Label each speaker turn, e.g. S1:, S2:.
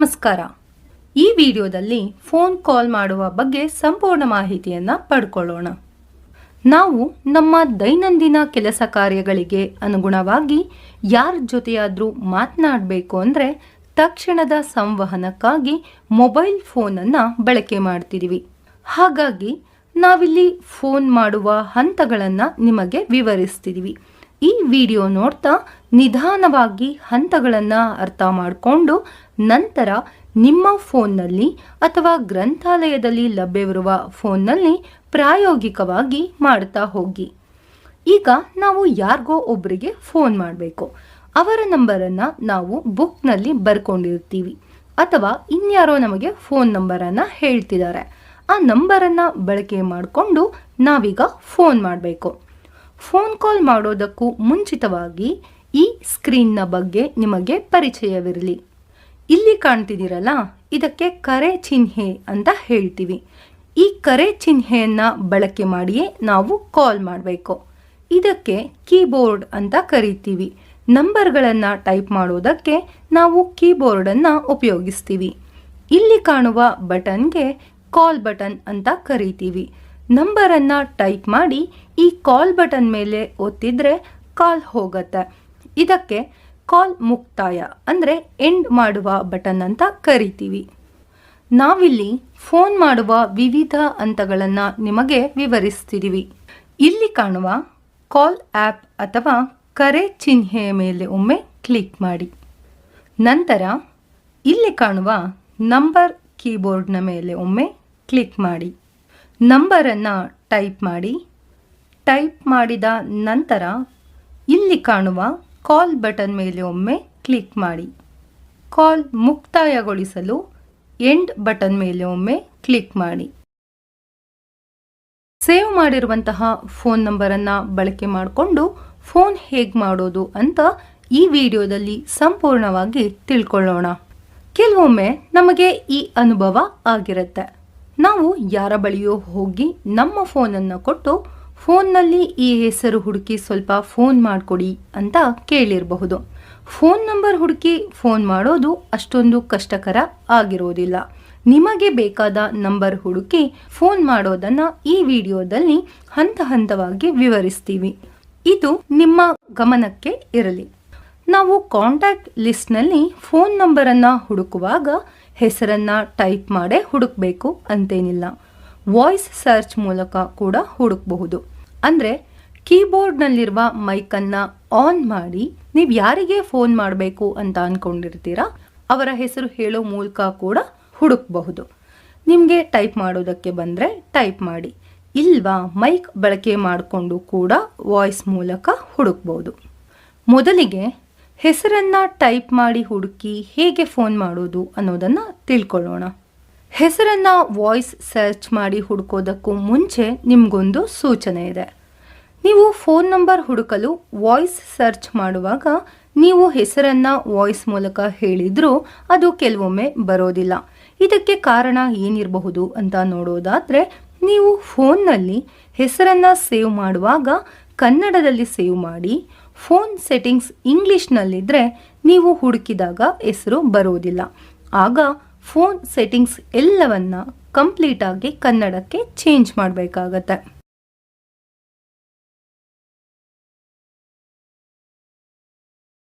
S1: ನಮಸ್ಕಾರ. ಈ ವಿಡಿಯೋದಲ್ಲಿ ಫೋನ್ ಕಾಲ್ ಮಾಡುವ ಬಗ್ಗೆ ಸಂಪೂರ್ಣ ಮಾಹಿತಿಯನ್ನು ಪಡ್ಕೊಳ್ಳೋಣ. ನಾವು ನಮ್ಮ ದೈನಂದಿನ ಕೆಲಸ ಕಾರ್ಯಗಳಿಗೆ ಅನುಗುಣವಾಗಿ ಯಾರ ಜೊತೆಯಾದರೂ ಮಾತನಾಡಬೇಕು ಅಂದರೆ ತಕ್ಷಣದ ಸಂವಹನಕ್ಕಾಗಿ ಮೊಬೈಲ್ ಫೋನನ್ನು ಬಳಕೆ ಮಾಡ್ತಿದ್ದೀವಿ ಹಾಗಾಗಿ ನಾವಿಲ್ಲಿ ಫೋನ್ ಮಾಡುವ ಹಂತಗಳನ್ನು ನಿಮಗೆ ವಿವರಿಸ್ತಿದ್ದೀವಿ ಈ ವಿಡಿಯೋ ನೋಡ್ತಾ ನಿಧಾನವಾಗಿ ಹಂತಗಳನ್ನು ಅರ್ಥ ಮಾಡಿಕೊಂಡು ನಂತರ ನಿಮ್ಮ ಫೋನ್ನಲ್ಲಿ ಅಥವಾ ಗ್ರಂಥಾಲಯದಲ್ಲಿ ಲಭ್ಯವಿರುವ ಫೋನ್ನಲ್ಲಿ ಪ್ರಾಯೋಗಿಕವಾಗಿ ಮಾಡ್ತಾ ಹೋಗಿ. ಈಗ ನಾವು ಯಾರಿಗೋ ಒಬ್ಬರಿಗೆ ಫೋನ್ ಮಾಡಬೇಕು. ಅವರ ನಂಬರನ್ನು ನಾವು ಬುಕ್ನಲ್ಲಿ ಬರ್ಕೊಂಡಿರ್ತೀವಿ. ಅಥವಾ ಇನ್ಯಾರೋ ನಮಗೆ ಫೋನ್ ನಂಬರನ್ನು ಹೇಳ್ತಿದ್ದಾರೆ. ಆ ನಂಬರನ್ನು ಬಳಕೆ ಮಾಡಿಕೊಂಡು ನಾವೀಗ ಫೋನ್ ಮಾಡಬೇಕು. ಫೋನ್ ಕಾಲ್ ಮಾಡೋದಕ್ಕೂ ಮುಂಚಿತವಾಗಿ ಈ ಸ್ಕ್ರೀನ್ನ ಬಗ್ಗೆ ನಿಮಗೆ ಪರಿಚಯವಿರಲಿ. ಇಲ್ಲಿ ಕಾಣ್ತಿದ್ದೀರಲ್ಲ, ಇದಕ್ಕೆ ಕರೆ ಚಿಹ್ನೆ ಅಂತ ಹೇಳ್ತೀವಿ. ಈ ಕರೆ ಚಿಹ್ನೆಯನ್ನು ಬಳಕೆ ಮಾಡಿಯೇ ನಾವು ಕಾಲ್ ಮಾಡಬೇಕು. ಇದಕ್ಕೆ ಕೀಬೋರ್ಡ್ ಅಂತ ಕರಿತೀವಿ. ನಂಬರ್ಗಳನ್ನು ಟೈಪ್ ಮಾಡೋದಕ್ಕೆ ನಾವು ಕೀಬೋರ್ಡನ್ನು ಉಪಯೋಗಿಸ್ತೀವಿ. ಇಲ್ಲಿ ಕಾಣುವ ಬಟನ್ಗೆ ಕಾಲ್ ಬಟನ್ ಅಂತ ಕರಿತೀವಿ. ನಂಬರನ್ನು ಟೈಪ್ ಮಾಡಿ ಈ ಕಾಲ್ ಬಟನ್ ಮೇಲೆ ಒತ್ತಿದ್ರೆ ಕಾಲ್ ಹೋಗುತ್ತೆ. ಇದಕ್ಕೆ ಕಾಲ್ ಮುಕ್ತಾಯ ಅಂದರೆ ಎಂಡ್ ಮಾಡುವ ಬಟನ್ ಅಂತ ಕರಿತೀವಿ. ನಾವಿಲ್ಲಿ ಫೋನ್ ಮಾಡುವ ವಿವಿಧ ಹಂತಗಳನ್ನು ನಿಮಗೆ ವಿವರಿಸ್ತಿದ್ದೀವಿ ಇಲ್ಲಿ ಕಾಣುವ ಕಾಲ್ ಆ್ಯಪ್ ಅಥವಾ ಕರೆ ಚಿಹ್ನೆಯ ಮೇಲೆ ಒಮ್ಮೆ ಕ್ಲಿಕ್ ಮಾಡಿ. ನಂತರ ಇಲ್ಲಿ ಕಾಣುವ ನಂಬರ್ ಕೀಬೋರ್ಡ್ನ ಮೇಲೆ ಒಮ್ಮೆ ಕ್ಲಿಕ್ ಮಾಡಿ. ನಂಬರನ್ನು ಟೈಪ್ ಮಾಡಿ. ಟೈಪ್ ಮಾಡಿದ ನಂತರ ಇಲ್ಲಿ ಕಾಣುವ ಕಾಲ್ ಬಟನ್ ಮೇಲೆ ಒಮ್ಮೆ ಕ್ಲಿಕ್ ಮಾಡಿ. ಕಾಲ್ ಮುಕ್ತಾಯಗೊಳಿಸಲು ಎಂಡ್ ಬಟನ್ ಮೇಲೆ ಒಮ್ಮೆ ಕ್ಲಿಕ್ ಮಾಡಿ. ಸೇವ್ ಮಾಡಿರುವಂತಹ ಫೋನ್ ನಂಬರನ್ನು ಬಳಕೆ ಮಾಡಿಕೊಂಡು ಫೋನ್ ಹೇಗೆ ಮಾಡೋದು ಅಂತ ಈ ವಿಡಿಯೋದಲ್ಲಿ ಸಂಪೂರ್ಣವಾಗಿ ತಿಳ್ಕೊಳ್ಳೋಣ. ಕೆಲವೊಮ್ಮೆ ನಮಗೆ ಈ ಅನುಭವ ಆಗಿರುತ್ತೆ. ನಾವು ಯಾರ ಬಳಿಯೋ ಹೋಗಿ ನಮ್ಮ ಫೋನನ್ನು ಕೊಟ್ಟು ಫೋನ್ನಲ್ಲಿ ಈ ಹೆಸರು ಹುಡುಕಿ ಸ್ವಲ್ಪ ಫೋನ್ ಮಾಡಿಕೊಡಿ ಅಂತ ಕೇಳಿರಬಹುದು. ಫೋನ್ ನಂಬರ್ ಹುಡುಕಿ ಫೋನ್ ಮಾಡೋದು ಅಷ್ಟೊಂದು ಕಷ್ಟಕರ ಆಗಿರೋದಿಲ್ಲ. ನಿಮಗೆ ಬೇಕಾದ ನಂಬರ್ ಹುಡುಕಿ ಫೋನ್ ಮಾಡೋದನ್ನು ಈ ವಿಡಿಯೋದಲ್ಲಿ ಹಂತ ಹಂತವಾಗಿ ವಿವರಿಸ್ತೀವಿ. ಇದು ನಿಮ್ಮ ಗಮನಕ್ಕೆ ಇರಲಿ. ನಾವು ಕಾಂಟ್ಯಾಕ್ಟ್ ಲಿಸ್ಟ್ನಲ್ಲಿ ಫೋನ್ ನಂಬರನ್ನು ಹುಡುಕುವಾಗ ಹೆಸರನ್ನು ಟೈಪ್ ಮಾಡೇ ಹುಡುಕಬೇಕು ಅಂತೇನಿಲ್ಲ. ವಾಯ್ಸ್ ಸರ್ಚ್ ಮೂಲಕ ಕೂಡ ಹುಡುಕಬಹುದು. ಅಂದರೆ, ಕೀಬೋರ್ಡ್ನಲ್ಲಿರುವ ಮೈಕನ್ನು ಆನ್ ಮಾಡಿ, ನೀವು ಯಾರಿಗೆ ಫೋನ್ ಮಾಡಬೇಕು ಅಂತ ಅಂದ್ಕೊಂಡಿರ್ತೀರಾ ಅವರ ಹೆಸರು ಹೇಳೋ ಮೂಲಕ ಕೂಡ ಹುಡುಕಬಹುದು. ನಿಮಗೆ ಟೈಪ್ ಮಾಡೋದಕ್ಕೆ ಬಂದರೆ ಟೈಪ್ ಮಾಡಿ. ಇಲ್ವಾ, ಮೈಕ್ ಬಳಕೆ ಮಾಡಿಕೊಂಡು ಕೂಡ ವಾಯ್ಸ್ ಮೂಲಕ ಹುಡುಕ್ಬೋದು ಮೊದಲಿಗೆ ಹೆಸರನ್ನು ಟೈಪ್ ಮಾಡಿ ಹುಡುಕಿ ಹೇಗೆ ಫೋನ್ ಮಾಡೋದು ಅನ್ನೋದನ್ನು ತಿಳ್ಕೊಳ್ಳೋಣ. ಹೆಸರನ್ನ ವಾಯ್ಸ್ ಸರ್ಚ್ ಮಾಡಿ ಹುಡುಕೋದಕ್ಕೂ ಮುಂಚೆ ನಿಮಗೊಂದು ಸೂಚನೆ ಇದೆ. ನೀವು ಫೋನ್ ನಂಬರ್ ಹುಡುಕಲು ವಾಯ್ಸ್ ಸರ್ಚ್ ಮಾಡುವಾಗ ನೀವು ಹೆಸರನ್ನ ವಾಯ್ಸ್ ಮೂಲಕ ಹೇಳಿದರೂ ಅದು ಕೆಲವೊಮ್ಮೆ ಬರೋದಿಲ್ಲ. ಇದಕ್ಕೆ ಕಾರಣ ಏನಿರಬಹುದು ಅಂತ ನೋಡೋದಾದ್ರೆ, ನೀವು ಫೋನ್ನಲ್ಲಿ ಹೆಸರನ್ನ ಸೇವ್ ಮಾಡುವಾಗ ಕನ್ನಡದಲ್ಲಿ ಸೇವ್ ಮಾಡಿ, ಫೋನ್ ಸೆಟ್ಟಿಂಗ್ಸ್ ಇಂಗ್ಲೀಷ್ನಲ್ಲಿದ್ದರೆ ನೀವು ಹುಡುಕಿದಾಗ ಹೆಸರು ಬರೋದಿಲ್ಲ. ಆಗ ಫೋನ್ ಸೆಟ್ಟಿಂಗ್ಸ್ ಎಲ್ಲವನ್ನ ಕಂಪ್ಲೀಟಾಗಿ ಕನ್ನಡಕ್ಕೆ ಚೇಂಜ್ ಮಾಡಬೇಕಾಗತ್ತೆ.